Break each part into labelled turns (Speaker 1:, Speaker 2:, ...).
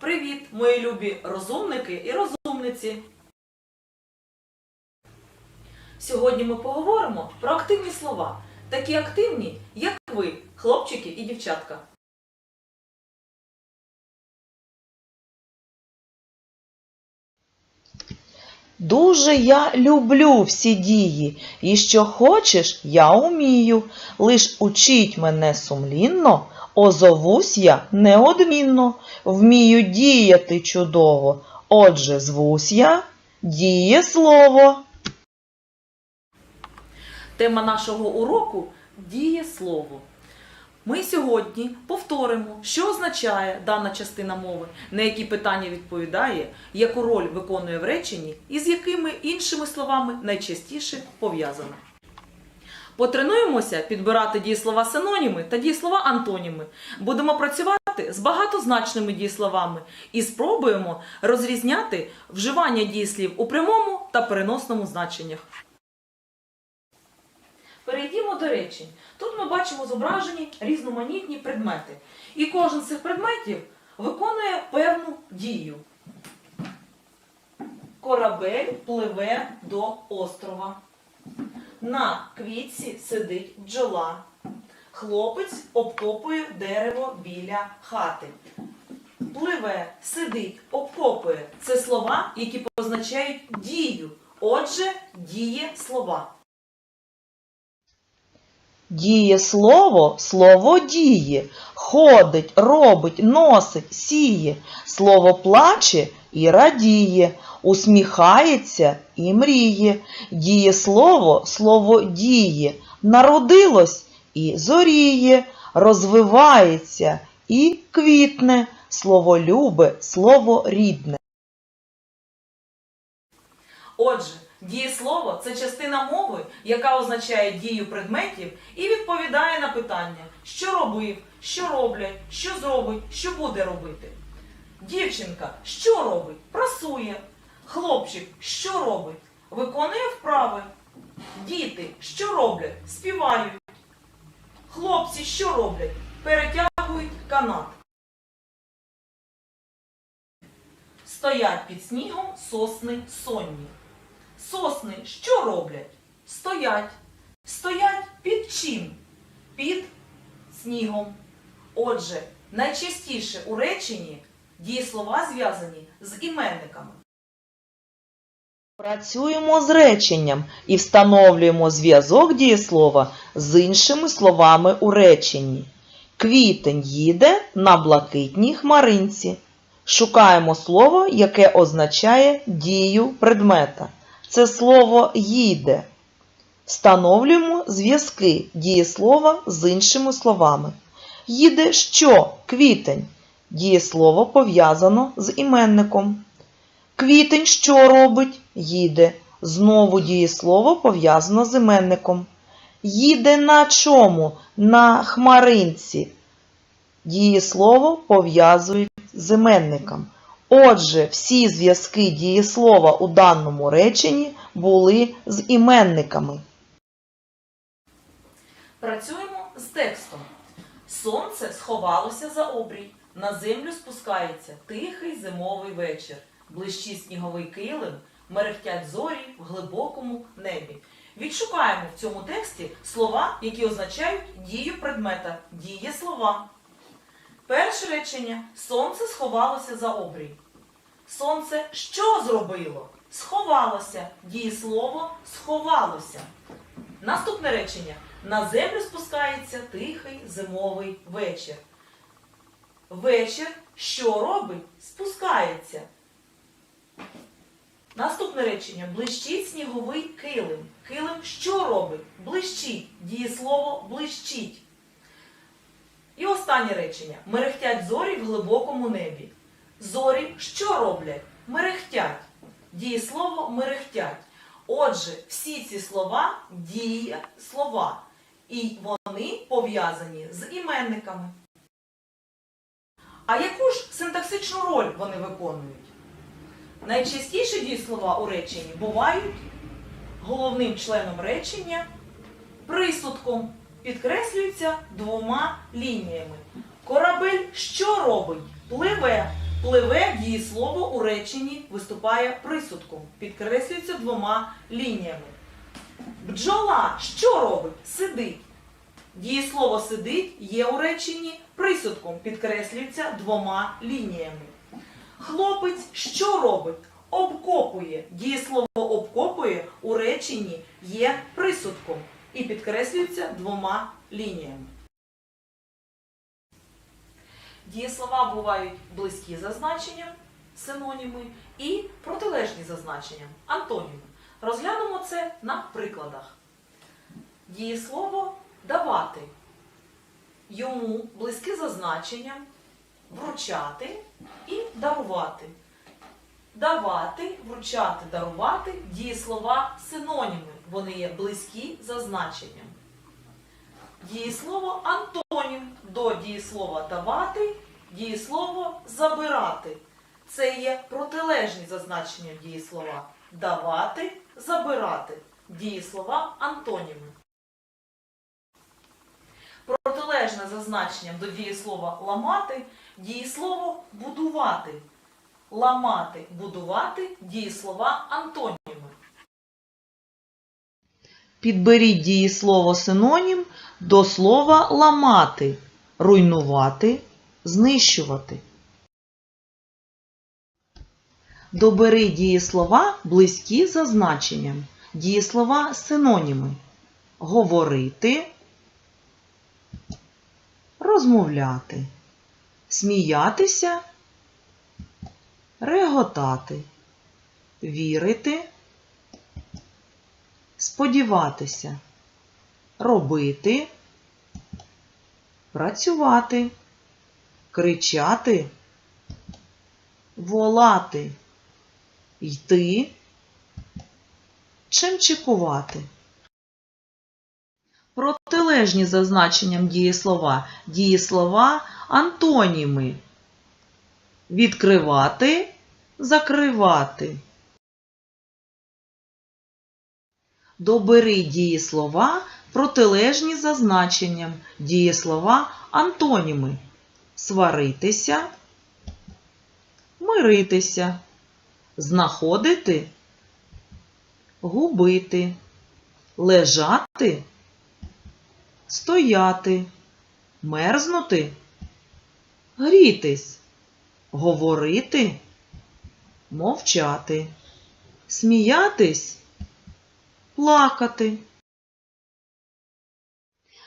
Speaker 1: Привіт, мої любі розумники і розумниці! Сьогодні ми поговоримо про активні слова, такі активні, як ви, хлопчики і дівчатка.
Speaker 2: Дуже я люблю всі дії, і що хочеш, я умію. Лиш учіть мене сумлінно, озовусь я неодмінно, вмію діяти чудово. Отже, звусь я діє слово.
Speaker 1: Тема нашого уроку діє слово. Ми сьогодні повторимо, що означає дана частина мови, на які питання відповідає, яку роль виконує в реченні і з якими іншими словами найчастіше пов'язана. Потренуємося підбирати дієслова синоніми та дієслова антоніми. Будемо працювати з багатозначними дієсловами і спробуємо розрізняти вживання дієслів у прямому та переносному значеннях. Перейдімо до речень. Тут ми бачимо зображені різноманітні предмети. І кожен з цих предметів виконує певну дію. Корабель пливе до острова. На квітці сидить бджола. Хлопець обкопує дерево біля хати. Пливе, сидить, обкопує. Це слова, які позначають дію. Отже, діє слова.
Speaker 2: Діє слово, слово діє, ходить, робить, носить, сіє, слово плаче і радіє, усміхається і мріє. Діє слово, слово діє, народилось і зоріє, розвивається і квітне, слово любе, слово рідне.
Speaker 1: Отже, дієслово це частина мови, яка означає дію предметів і відповідає на питання, що робив, що роблять, що зробить, що буде робити. Дівчинка що робить? Прасує. Хлопчик що робить? Виконує вправи. Діти що роблять? Співають. Хлопці що роблять? Перетягують канат. Стоять під снігом сосни сонні. Сосни що роблять? Стоять. Стоять під чим? Під снігом. Отже, найчастіше у реченні дієслова зв'язані з іменниками.
Speaker 2: Працюємо з реченням і встановлюємо зв'язок дієслова з іншими словами у реченні. Квітень їде на блакитній хмаринці. Шукаємо слово, яке означає дію предмета. Це слово їде. Встановлюємо зв'язки дієслова з іншими словами. Їде що? Квітень. Дієслово пов'язано з іменником. Квітень що робить? Їде. Знову дієслово пов'язано з іменником. Їде на чому? На хмаринці. Дієслово пов'язують з іменником. Отже, всі зв'язки дієслова у даному реченні були з іменниками.
Speaker 1: Працюємо з текстом. Сонце сховалося за обрій. На землю спускається тихий зимовий вечір. Блищить сніговий килим, мерехтять зорі в глибокому небі. Відшукаємо в цьому тексті слова, які означають дію предмета, діє слова. Перше речення Сонце сховалося за обрій. Сонце що зробило? Сховалося. Дієслово сховалося. Наступне речення. На землю спускається тихий зимовий вечір. Вечір що робить? Спускається. Наступне речення. Блищить сніговий килим. Килим що робить? Блищить. Дієслово блищить. І останнє речення. Мерехтять зорі в глибокому небі. Зорі що роблять? Мерехтять. Дієслово мерехтять. Отже, всі ці слова діє слова. І вони пов'язані з іменниками. А яку ж синтаксичну роль вони виконують? Найчастіше дієслова у реченні бувають головним членом речення присудком, підкреслюються двома лініями. Корабель що робить? Пливе. Пливе дієслово у реченні виступає присудком, підкреслюється двома лініями. Бджола що робить? Сидить. Дієслово сидить є у реченні присудком, підкреслюється двома лініями. Хлопець що робить? Обкопує. Дієслово обкопує у реченні є присудком і підкреслюється двома лініями. Дієслова бувають близькі за значенням, синоніми, і протилежні за значенням, антоніми. Розглянемо це на прикладах. Дієслово давати. Йому близьке за значенням вручати і дарувати. Давати, вручати, дарувати дієслова синоніми. Вони є близькі за значенням. Дієслово антонім до дієслова давати, дієслово забирати. Це є протилежні за значенням дієслова. Давати, забирати. Дієслова антоніми. Протилежне за значенням до дієслова ламати, дієслово будувати. Ламати, будувати дієслова антоніми.
Speaker 2: Підберіть дієслово синонім до слова ламати, руйнувати, знищувати. Добери дієслова близькі за значенням. Дієслова синоніми. Говорити, розмовляти, сміятися, реготати, вірити, сподіватися, робити, працювати, кричати, волати, йти, чимчикувати. Протилежні за значенням дієслова. Дієслова антоніми. Відкривати, закривати. Добери дієслова протилежні за значенням. Дієслова антоніми. Сваритися, миритися, знаходити, губити, лежати, стояти, мерзнути, грітись, говорити, мовчати, сміятись, плакати.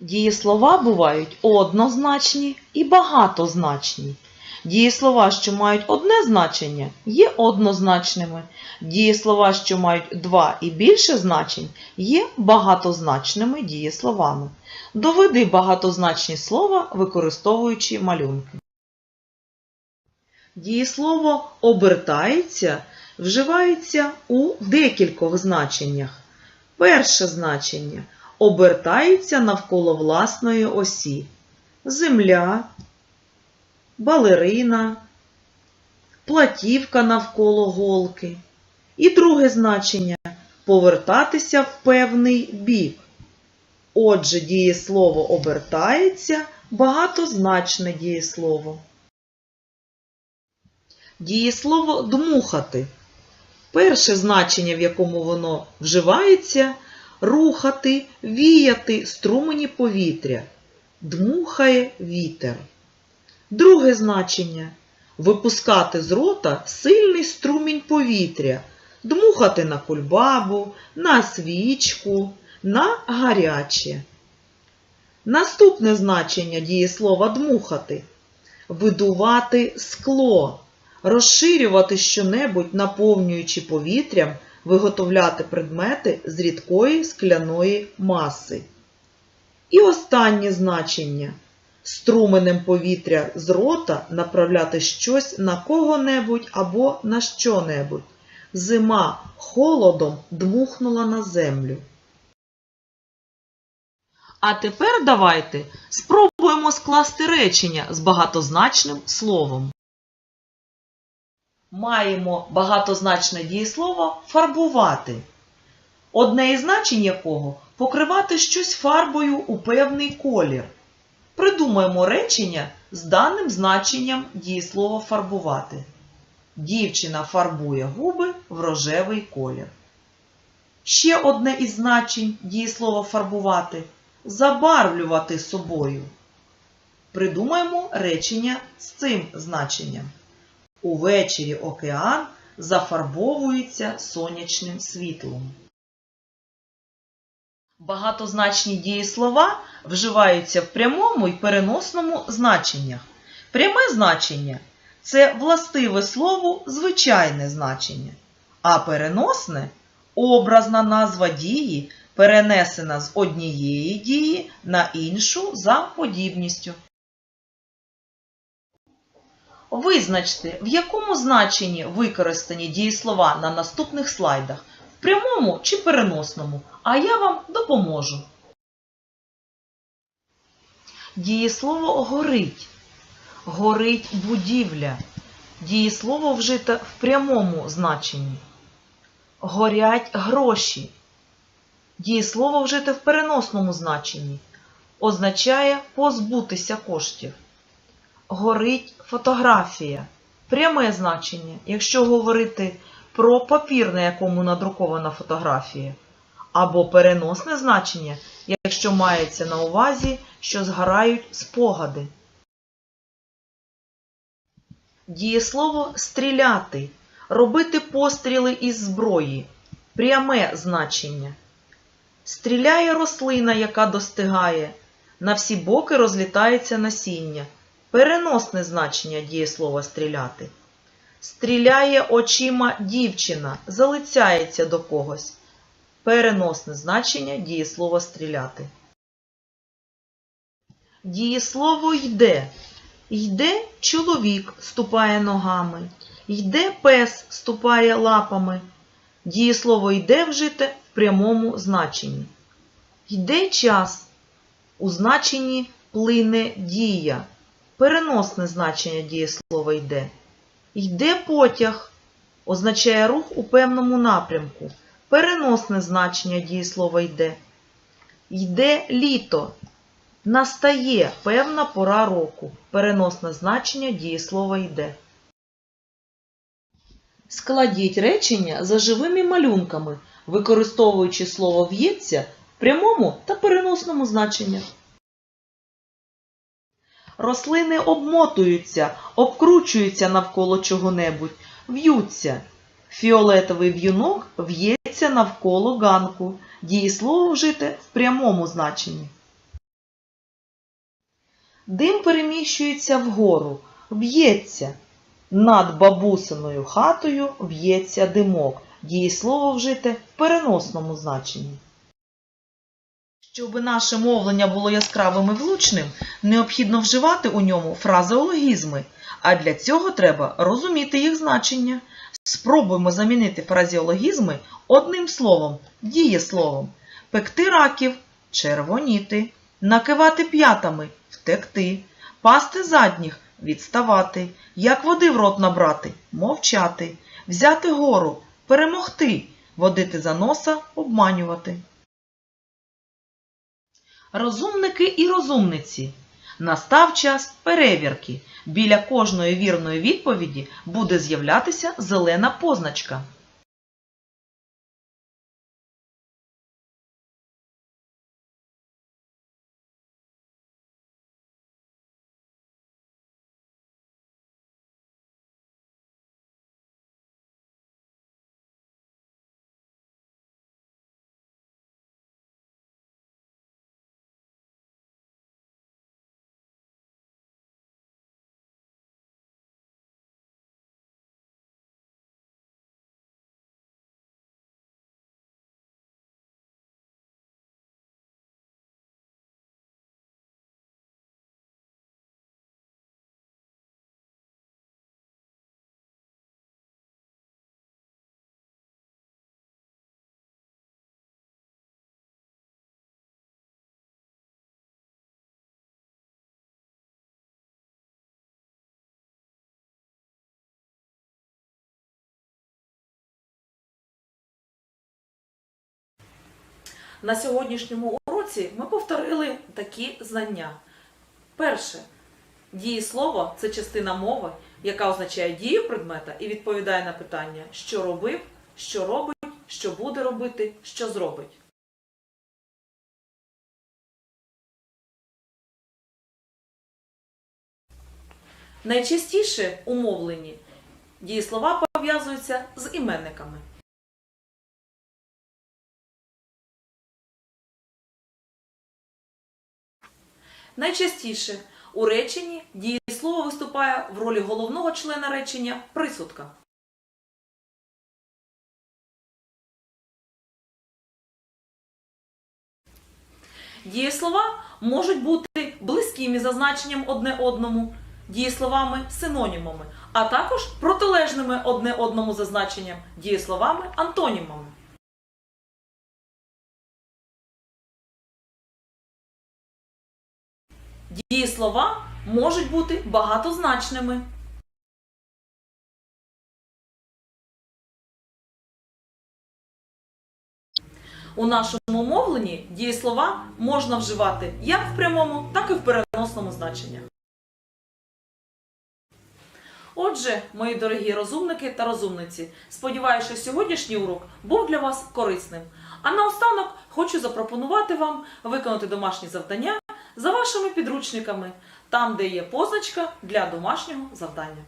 Speaker 2: Дієслова бувають однозначні і багатозначні. Дієслова, що мають одне значення, є однозначними. Дієслова, що мають два і більше значень, є багатозначними дієсловами. Доведи багатозначні слова, використовуючи малюнки. Дієслово обертається вживається у декількох значеннях. Перше значення обертається навколо власної осі. Земля, балерина, платівка навколо голки. І друге значення повертатися в певний бік. Отже, дієслово обертається багатозначне дієслово. Дієслово дмухати. Перше значення, в якому воно вживається рухати, віяти струмені повітря. Дмухає вітер. Друге значення випускати з рота сильний струмінь повітря, дмухати на кульбабу, на свічку, на гаряче. Наступне значення дієслова дмухати видувати скло, розширювати щонебудь, наповнюючи повітрям, виготовляти предмети з рідкої скляної маси. І останнє значення струменем повітря з рота направляти щось на кого-небудь або на що-небудь. Зима холодом дмухнула на землю. А тепер давайте спробуємо скласти речення з багатозначним словом. Маємо багатозначне дієслово фарбувати, одне із значень якого покривати щось фарбою у певний колір. Придумаємо речення з даним значенням дієслова фарбувати. Дівчина фарбує губи в рожевий колір. Ще одне із значень дієслова фарбувати забарвлювати собою. Придумаємо речення з цим значенням. Увечері океан зафарбовується сонячним світлом. Багатозначні дієслова вживаються в прямому і переносному значеннях. Пряме значення це властиве слову звичайне значення, а переносне образна назва дії, перенесена з однієї дії на іншу за подібністю. Визначте, в якому значенні використані дієслова на наступних слайдах прямому чи переносному, а я вам допоможу. Дієслово горить. Горить будівля. Дієслово вжите в прямому значенні. Горять гроші. Дієслово вжите в переносному значенні. Означає позбутися коштів. Горить фотографія. Пряме значення, якщо говорити про папір, на якому надрукована фотографія, або переносне значення, якщо мається на увазі, що згорають спогади. Дієслово стріляти, робити постріли із зброї. Пряме значення. Стріляє рослина, яка достигає. На всі боки розлітається насіння. Переносне значення дієслова стріляти. Стріляє очима дівчина, залицяється до когось. Переносне значення дієслова стріляти. Дієслово йде. Йде чоловік, ступає ногами. Йде пес, ступає лапами. Дієслово йде вжите в прямому значенні. Йде час. У значенні плине дія. Переносне значення дієслова йде. Йде потяг. Означає рух у певному напрямку. Переносне значення дієслова йде. Йде літо. Настає певна пора року. Переносне значення дієслова йде. Складіть речення за живими малюнками, використовуючи слово в'ється в прямому та переносному значеннях. Рослини обмотуються, обкручуються навколо чого-небудь, в'ються. Фіолетовий в'юнок в'ється навколо ганку. Дієслово вжите в прямому значенні. Дим переміщується вгору, в'ється. Над бабусиною хатою в'ється димок. Дієслово вжите в переносному значенні. Щоб наше мовлення було яскравим і влучним, необхідно вживати у ньому фразеологізми, а для цього треба розуміти їх значення. Спробуємо замінити фразеологізми одним словом, дієсловом. Пекти раків червоніти, накивати п'ятами втекти, пасти задніх відставати, як води в рот набрати мовчати, взяти гору перемогти, водити за носа обманювати. Розумники і розумниці. Настав час перевірки. Біля кожної вірної відповіді буде з'являтися зелена позначка.
Speaker 1: На сьогоднішньому уроці ми повторили такі знання. Перше. Дієслово це частина мови, яка означає дію предмета і відповідає на питання, що робив, що робить, що буде робити, що зробить. Найчастіше умовлені дієслова пов'язуються з іменниками. Найчастіше у реченні дієслово виступає в ролі головного члена речення присудка. Дієслова можуть бути близькими за значенням одне одному, дієсловами синонімами, а також протилежними одне одному за значенням дієсловами Дієслова можуть бути багатозначними. У нашому мовленні дієслова можна вживати як в прямому, так і в переносному значенні. Отже, мої дорогі розумники та розумниці, сподіваюся, що сьогоднішній урок був для вас корисним. А наостанок хочу запропонувати вам виконати домашні завдання за вашими підручниками, там, де є позначка для домашнього завдання.